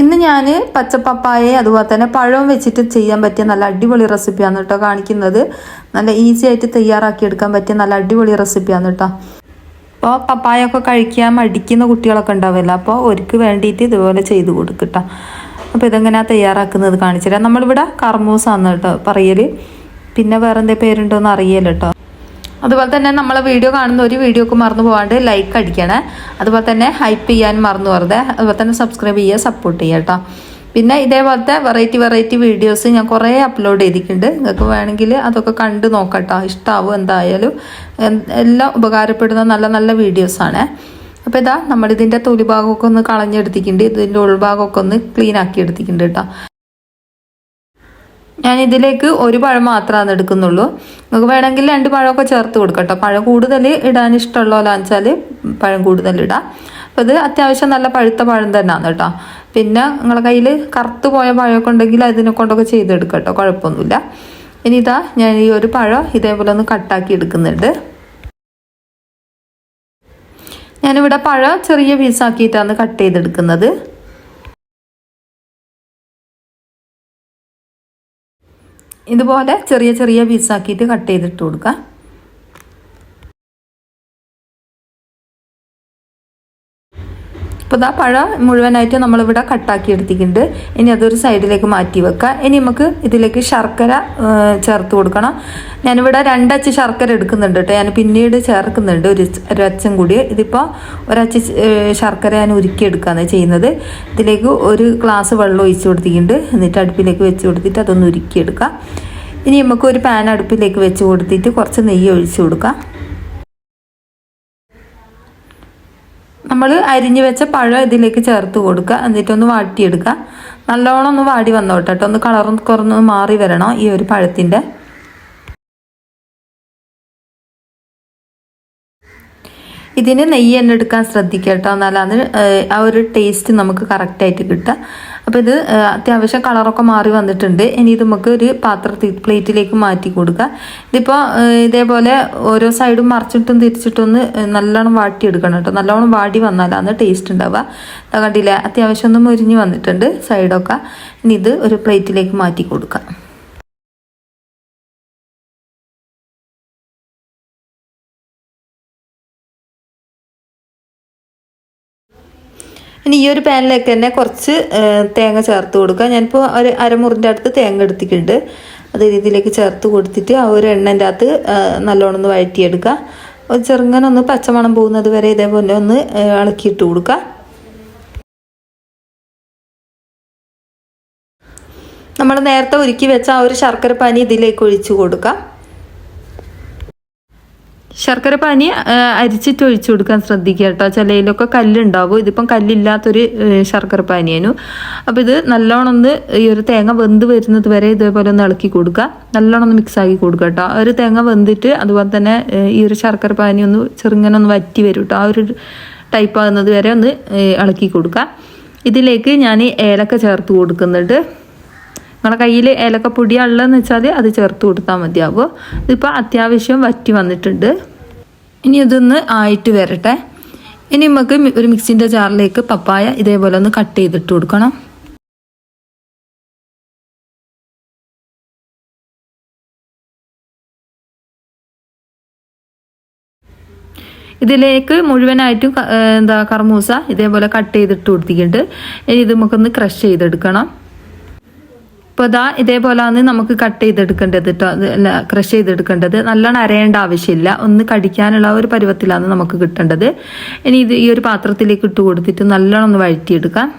ഇന്ന് ഞാൻ പച്ചപ്പപ്പായ അതുപോലെ തന്നെ പഴവും വെച്ചിട്ട് ചെയ്യാൻ പറ്റിയ നല്ല അടിപൊളി റെസിപ്പിയാണ് കേട്ടോ കാണിക്കുന്നത്. നല്ല ഈസി ആയിട്ട് തയ്യാറാക്കി എടുക്കാൻ പറ്റിയ നല്ല അടിപൊളി റെസിപ്പിയാണ് കേട്ടോ അപ്പോൾ പപ്പായ ഒക്കെ കഴിക്കാൻ മടിക്കുന്ന കുട്ടികളൊക്കെ ഉണ്ടാവില്ല അപ്പോൾ ഒരുക്ക് വേണ്ടിയിട്ട് ഇതുപോലെ ചെയ്ത് കൊടുക്കട്ടോ അപ്പോൾ ഇതെങ്ങനെയാണ് തയ്യാറാക്കുന്നത് കാണിച്ചു തരാം. നമ്മളിവിടെ കർമൂസാണ് കേട്ടോ പറയൽ പിന്നെ വേറെ എന്തെങ്കിലും പേരുണ്ടോയെന്ന് അറിയില്ല കേട്ടോ അതുപോലെ തന്നെ നമ്മളെ വീഡിയോ കാണുന്ന ഒരു വീഡിയോക്ക് മറന്നു പോകാണ്ട് ലൈക്ക് അടിക്കണേ. അതുപോലെ തന്നെ ഹൈപ്പ് ചെയ്യാൻ മറന്നു പോകരുത് അതുപോലെ തന്നെ സബ്സ്ക്രൈബ് ചെയ്യുക സപ്പോർട്ട് ചെയ്യുക കേട്ടോ. പിന്നെ ഇതേപോലത്തെ വെറൈറ്റി വെറൈറ്റി വീഡിയോസ് ഞാൻ കുറേ അപ്ലോഡ് ചെയ്തിട്ടുണ്ട്. നിങ്ങൾക്ക് വേണമെങ്കിൽ അതൊക്കെ കണ്ട് നോക്കട്ടോ ഇഷ്ടമാവും എന്തായാലും. എല്ലാം ഉപകാരപ്പെടുന്ന നല്ല നല്ല വീഡിയോസാണ് അപ്പോൾ ഇതാ നമ്മളിതിന്റെ തൊലിഭാഗമൊക്കെ ഒന്ന് കളഞ്ഞെടുത്തിട്ടുണ്ട്. ഇതിന്റെ ഉൾഭാഗമൊക്കെ ഒന്ന് ക്ലീൻ ആക്കി എടുത്തിട്ടുണ്ട് കേട്ടോ. ഞാൻ ഇതിലേക്ക് ഒരു പഴം മാത്രമാണ് എടുക്കുന്നുള്ളൂ. നിങ്ങൾക്ക് വേണമെങ്കിൽ രണ്ട് പഴമൊക്കെ ചേർത്ത് കൊടുക്കട്ടോ. പഴം കൂടുതൽ ഇടാൻ ഇഷ്ടമുള്ളവരാന്ന് വെച്ചാൽ പഴം കൂടുതൽ ഇടാം. അപ്പോൾ ഇത് അത്യാവശ്യം നല്ല പഴുത്ത പഴം തന്നെയാണ് കേട്ടോ. പിന്നെ നിങ്ങളെ കയ്യിൽ കറുത്ത് പോയ പഴമൊക്കെ ഉണ്ടെങ്കിൽ അതിനെ കൊണ്ടൊക്കെ ചെയ്തെടുക്കാം കേട്ടോ കുഴപ്പമൊന്നുമില്ല. ഇനി ഇതാ ഞാൻ ഈ ഒരു പഴം ഇതേപോലെ ഒന്ന് കട്ടാക്കി എടുക്കുന്നുണ്ട്. ഞാനിവിടെ പഴം ചെറിയ പീസാക്കിയിട്ടാണ് കട്ട് ചെയ്തെടുക്കുന്നത്. ഇതുപോലെ ചെറിയ ചെറിയ പീസാക്കിയിട്ട് കട്ട് ചെയ്തിട്ട് കൊടുക്കുക ഇപ്പോൾ ഇതാ പഴ മുഴുവനായിട്ട് നമ്മളിവിടെ കട്ടാക്കി എടുത്തിട്ടുണ്ട്. ഇനി അതൊരു സൈഡിലേക്ക് മാറ്റി വെക്കുക ഇനി നമുക്ക് ഇതിലേക്ക് ശർക്കര ചേർത്ത് കൊടുക്കണം. ഞാനിവിടെ രണ്ടച്ച് ശർക്കര എടുക്കുന്നുണ്ട് കേട്ടോ. ഞാൻ പിന്നീട് ചേർക്കുന്നുണ്ട് ഒരു ഒരച്ചും കൂടി ഇതിപ്പോൾ ഒരച്ച് ശർക്കര ഞാൻ ഉരുക്കിയെടുക്കുകയാണ് ചെയ്യുന്നത്. ഇതിലേക്ക് ഒരു ഗ്ലാസ് വെള്ളം ഒഴിച്ച് കൊടുത്തിട്ടുണ്ട്. എന്നിട്ട് അടുപ്പിലേക്ക് വെച്ച് കൊടുത്തിട്ട് അതൊന്ന് ഉരുക്കിയെടുക്കാം ഇനി നമുക്ക് ഒരു പാൻ അടുപ്പിലേക്ക് വെച്ച് കൊടുത്തിട്ട് കുറച്ച് നെയ്യ് ഒഴിച്ച് കൊടുക്കാം. നമ്മൾ അരിഞ്ഞു വെച്ച പഴം ഇതിലേക്ക് ചേർത്ത് കൊടുക്കുക. എന്നിട്ടൊന്ന് വാട്ടിയെടുക്കുക. നല്ലോണം ഒന്ന് വാടി വന്നോട്ടെ കേട്ടോ ഒന്ന് കളറും കുറഞ്ഞൊന്ന് മാറി വരണം ഈ ഒരു പഴത്തിന്റെ ഇതിന് നെയ്യ് തന്നെ എടുക്കാൻ ശ്രദ്ധിക്കുക കേട്ടോ എന്നാലാണ് ആ ഒരു ടേസ്റ്റ് നമുക്ക് കറക്റ്റായിട്ട് കിട്ടുക. അപ്പോൾ ഇത് അത്യാവശ്യം കളറൊക്കെ മാറി വന്നിട്ടുണ്ട്. ഇനി ഇത് നമുക്ക് ഒരു പാത്രത്തിൽ പ്ലേറ്റിലേക്ക് മാറ്റി കൊടുക്കുക ഇതിപ്പോൾ ഇതേപോലെ ഓരോ സൈഡും മറിച്ചിട്ടും തിരിച്ചിട്ടൊന്ന് നല്ലോണം വാട്ടിയെടുക്കണം കേട്ടോ. നല്ലോണം വാടി വന്നാലാണ് ടേസ്റ്റ് ഉണ്ടാവുക. കണ്ടില്ലേ അത്യാവശ്യം ഒന്ന് മുരിഞ്ഞ് വന്നിട്ടുണ്ട് സൈഡൊക്കെ ഇനി ഇത് ഒരു പ്ലേറ്റിലേക്ക് മാറ്റി കൊടുക്കാം. ഇനി ഈ ഒരു പാനിലേക്ക് തന്നെ കുറച്ച് തേങ്ങ ചേർത്ത് കൊടുക്കുക. ഞാനിപ്പോൾ ഒരു അരമുറിന്റെ അടുത്ത് തേങ്ങ എടുത്തിട്ടുണ്ട്. അത് രീതിയിലേക്ക് ചേർത്ത് കൊടുത്തിട്ട് ആ ഒരു എണ്ണന്റെ അകത്ത് നല്ലോണം ഒന്ന് വഴറ്റിയെടുക്കുക. ഒരു ചെറുങ്ങനെ ഒന്ന് പച്ചമണം പോകുന്നത് വരെ ഇതേപോലെ ഒന്ന് ഇളക്കിയിട്ട് കൊടുക്കുക. നമ്മൾ നേരത്തെ ഒരുക്കി വെച്ച ആ ഒരു ശർക്കര പാനി ഇതിലേക്ക് ഒഴിച്ചു കൊടുക്കാം. ശർക്കര പാനി അരിച്ചിട്ട് ഒഴിച്ചു കൊടുക്കാൻ ശ്രദ്ധിക്കുക കേട്ടോ. ചിലയിലൊക്കെ കല്ലുണ്ടാവും. ഇതിപ്പം കല്ലില്ലാത്തൊരു ശർക്കര പാനിയേനു. അപ്പോൾ ഇത് നല്ലോണം ഒന്ന് ഈ ഒരു തേങ്ങ വെന്ത് വരുന്നത് വരെ ഇതേപോലെ ഒന്ന് ഇളക്കി കൊടുക്കുക. നല്ലോണം ഒന്ന് മിക്സ് ആക്കി കൊടുക്കുക കേട്ടോ. ഒരു തേങ്ങ വെന്തിട്ട് അതുപോലെ തന്നെ ഈ ഒരു ശർക്കര പാനി ഒന്ന് ചെറുങ്ങനെ ഒന്ന് വറ്റി വരും കേട്ടോ. ആ ഒരു ടൈപ്പ് ആകുന്നത് വരെ ഒന്ന് ഇളക്കി കൊടുക്കുക. ഇതിലേക്ക് ഞാൻ ഏലക്ക ചേർത്ത് കൊടുക്കുന്നുണ്ട്. നിങ്ങളുടെ കയ്യിൽ ഏലക്കപ്പൊടി ഉള്ളതെന്ന് വെച്ചാൽ അത് ചേർത്ത് കൊടുത്താൽ മതിയാവും. ഇതിപ്പോൾ അത്യാവശ്യം വറ്റി വന്നിട്ടുണ്ട്. ഇനി ഇതൊന്ന് ആയിട്ട് വരട്ടെ. ഇനി നമുക്ക് ഒരു മിക്സിന്റെ ജാറിലേക്ക് പപ്പായ ഇതേപോലെ ഒന്ന് കട്ട് ചെയ്തിട്ട് കൊടുക്കണം. ഇതിലേക്ക് മുഴുവനായിട്ടും എന്താ കർമൂസ ഇതേപോലെ കട്ട് ചെയ്തിട്ട് കൊടുത്തിട്ടുണ്ട്. ഇനി ഇത് നമുക്കൊന്ന് ക്രഷ് ചെയ്തെടുക്കണം. ഇപ്പോൾ ഇതാ ഇതേപോലെയാണ് നമുക്ക് കട്ട് ചെയ്തെടുക്കേണ്ടത് കേട്ടോ അല്ല ക്രഷ് ചെയ്തെടുക്കേണ്ടത്. നല്ലോണം അരയേണ്ട ആവശ്യമില്ല. ഒന്ന് കടിക്കാനുള്ള ഒരു പരുവത്തിലാണ് നമുക്ക് കിട്ടേണ്ടത്. ഇനി ഇത് ഈ ഒരു പാത്രത്തിലേക്ക് ഇട്ട് കൊടുത്തിട്ട് നല്ലോണം ഒന്ന് വഴറ്റിയെടുക്കാം.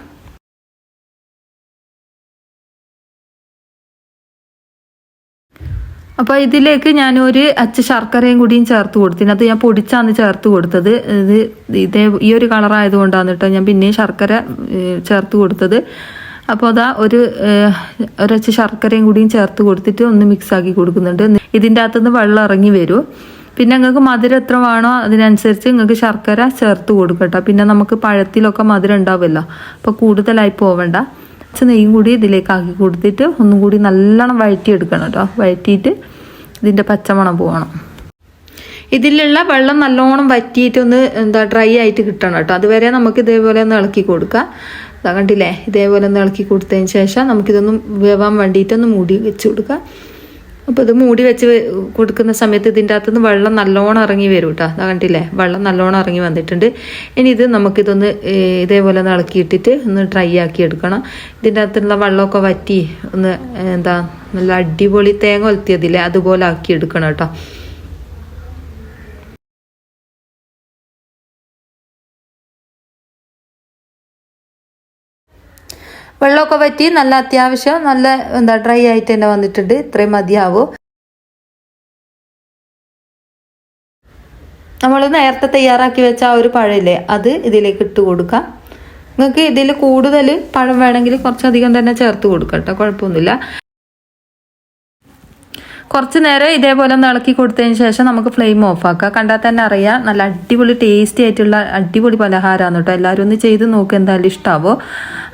അപ്പോൾ ഇതിലേക്ക് ഞാൻ ഒരു അച്ച ശർക്കരയും കൂടിയും ചേർത്ത് കൊടുത്തിന് അത് ഞാൻ പൊടിച്ചാണ് ചേർത്ത് കൊടുത്തത്. ഇത് ഇതേ ഈ ഒരു കളറായതുകൊണ്ടാണ് കേട്ടോ ഞാൻ പിന്നെയും ശർക്കര ചേർത്ത് കൊടുത്തത്. അപ്പോൾ അതാ ഒരു ഒരച്ച് ശർക്കരയും കൂടിയും ചേർത്ത് കൊടുത്തിട്ട് ഒന്ന് മിക്സ് ആക്കി കൊടുക്കുന്നുണ്ട്. ഇതിന്റെ അകത്തുനിന്ന് വെള്ളം ഇറങ്ങി വരും. പിന്നെ നിങ്ങൾക്ക് മധുരം എത്ര വേണോ അതിനനുസരിച്ച് നിങ്ങൾക്ക് ശർക്കര ചേർത്ത് കൊടുക്കട്ടോ പിന്നെ നമുക്ക് പഴത്തിലൊക്കെ മധുരം ഉണ്ടാവില്ല അപ്പോൾ കൂടുതലായി പോവണ്ട. കുറച്ച് നെയ്യും കൂടി ഇതിലേക്ക് ആക്കി കൊടുത്തിട്ട് ഒന്നും കൂടി നല്ലോണം വഴറ്റിയെടുക്കണം കേട്ടോ. വഴറ്റിയിട്ട് ഇതിന്റെ പച്ചമണം പോകണം ഇതിലുള്ള വെള്ളം നല്ലോണം വറ്റിയിട്ടൊന്ന് എന്താ ഡ്രൈ ആയിട്ട് കിട്ടണം കേട്ടോ. അതുവരെ നമുക്ക് ഇതേപോലെ ഒന്ന് ഇളക്കി കൊടുക്കുക കണ്ടില്ലേ? ഇതേപോലെ ഒന്ന് ഇളക്കി കൊടുത്തതിന് ശേഷം നമുക്കിതൊന്ന് വേവാൻ വേണ്ടിയിട്ടൊന്ന് മൂടി വെച്ച് കൊടുക്കാം. അപ്പോൾ ഇത് മൂടി വെച്ച് കൊടുക്കുന്ന സമയത്ത് ഇതിന്റെ അകത്തുനിന്ന് വെള്ളം നല്ലോണം ഇറങ്ങി വരും കേട്ടോ അതാ കണ്ടില്ലേ? വെള്ളം നല്ലോണം ഇറങ്ങി വന്നിട്ടുണ്ട്. ഇനി ഇത് നമുക്കിതൊന്ന് ഇതേപോലെ ഒന്ന് ഇളക്കിയിട്ടിട്ട് ഒന്ന് ഡ്രൈ ആക്കി എടുക്കണം. ഇതിന്റെ അകത്തുള്ള വെള്ളമൊക്കെ വറ്റി ഒന്ന് എന്താ നല്ല അടിപൊളി തേങ്ങ ഒലത്തിയതില്ലേ അതുപോലെ ആക്കി എടുക്കണം കേട്ടോ വെള്ളമൊക്കെ വറ്റി നല്ല അത്യാവശ്യം നല്ല എന്താ ഡ്രൈ ആയിട്ട് തന്നെ വന്നിട്ടുണ്ട്. ഇത്രയും മതിയാവും. നമ്മൾ നേരത്തെ തയ്യാറാക്കി വെച്ച ആ ഒരു പഴമില്ലേ അത് ഇതിലേക്ക് ഇട്ട് കൊടുക്കാം. നിങ്ങൾക്ക് ഇതിൽ കൂടുതൽ പഴം വേണമെങ്കിൽ കുറച്ചധികം തന്നെ ചേർത്ത് കൊടുക്കാം കേട്ടോ കുഴപ്പമൊന്നുമില്ല. കുറച്ച് നേരം ഇതേപോലെ ഒന്ന് ഇളക്കി കൊടുത്തതിന് ശേഷം നമുക്ക് ഫ്ലെയിം ഓഫ് ആക്കാം. കണ്ടാൽ തന്നെ അറിയാം നല്ല അടിപൊളി ടേസ്റ്റി ആയിട്ടുള്ള അടിപൊളി പലഹാരമാണ് കേട്ടോ. എല്ലാവരും ഒന്ന് ചെയ്ത് നോക്കുക എന്തായാലും ഇഷ്ടാവോ.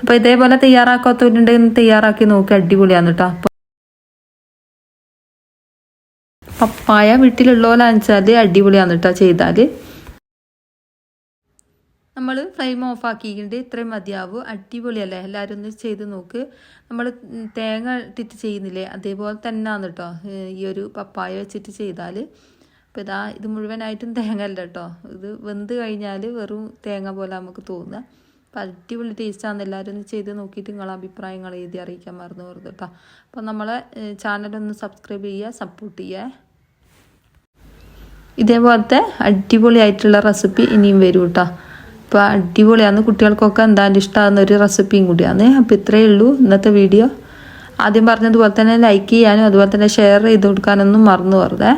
അപ്പോൾ ഇതേപോലെ തയ്യാറാക്കാത്തവരുണ്ടെങ്കിൽ തയ്യാറാക്കി നോക്കുക അടിപൊളിയാണ് കേട്ടോ. പപ്പായ വീട്ടിലുള്ളവരാണെന്ന് വെച്ചാൽ അടിപൊളിയാണ് കേട്ടോ ചെയ്താൽ നമ്മൾ ഫ്ലെയിം ഓഫ് ആക്കിയിട്ടുണ്ട് ഇത്രയും മതിയാവും. അടിപൊളിയല്ലേ? എല്ലാവരും ഒന്ന് ചെയ്ത് നോക്ക്. നമ്മൾ തേങ്ങ ഇട്ടിട്ട് ചെയ്യുന്നില്ലേ? അതേപോലെ തന്നെയാണ് കേട്ടോ ഈ ഒരു പപ്പായ വെച്ചിട്ട് ചെയ്താൽ അപ്പോൾ ഇതാ ഇത് മുഴുവനായിട്ടും തേങ്ങ അല്ല കേട്ടോ ഇത് വെന്ത് കഴിഞ്ഞാൽ വെറും തേങ്ങ പോലെ നമുക്ക് തോന്നുക. അപ്പോൾ അടിപൊളി ടേസ്റ്റാണ് എല്ലാവരും ഒന്ന് ചെയ്ത് നോക്കിയിട്ട് നിങ്ങളെ അഭിപ്രായങ്ങൾ എഴുതി അറിയിക്കാൻ മറന്നു പോകരുത് കേട്ടോ അപ്പോൾ നമ്മളെ ചാനലൊന്ന് സബ്സ്ക്രൈബ് ചെയ്യുക സപ്പോർട്ട് ചെയ്യുക. ഇതേപോലത്തെ അടിപൊളിയായിട്ടുള്ള റെസിപ്പി ഇനിയും വരും കേട്ടോ അപ്പോൾ അടിപൊളിയാണ് കുട്ടികൾക്കൊക്കെ എന്തായാലും ഇഷ്ടമാകുന്ന ഒരു റെസിപ്പിയും കൂടിയാണ്. അപ്പോൾ ഇത്രയേ ഉള്ളൂ ഇന്നത്തെ വീഡിയോ. ആദ്യം പറഞ്ഞതുപോലെ തന്നെ ലൈക്ക് ചെയ്യാനും അതുപോലെ തന്നെ ഷെയർ ചെയ്ത് കൊടുക്കാനൊന്നും മറന്നു പോകരുതേ.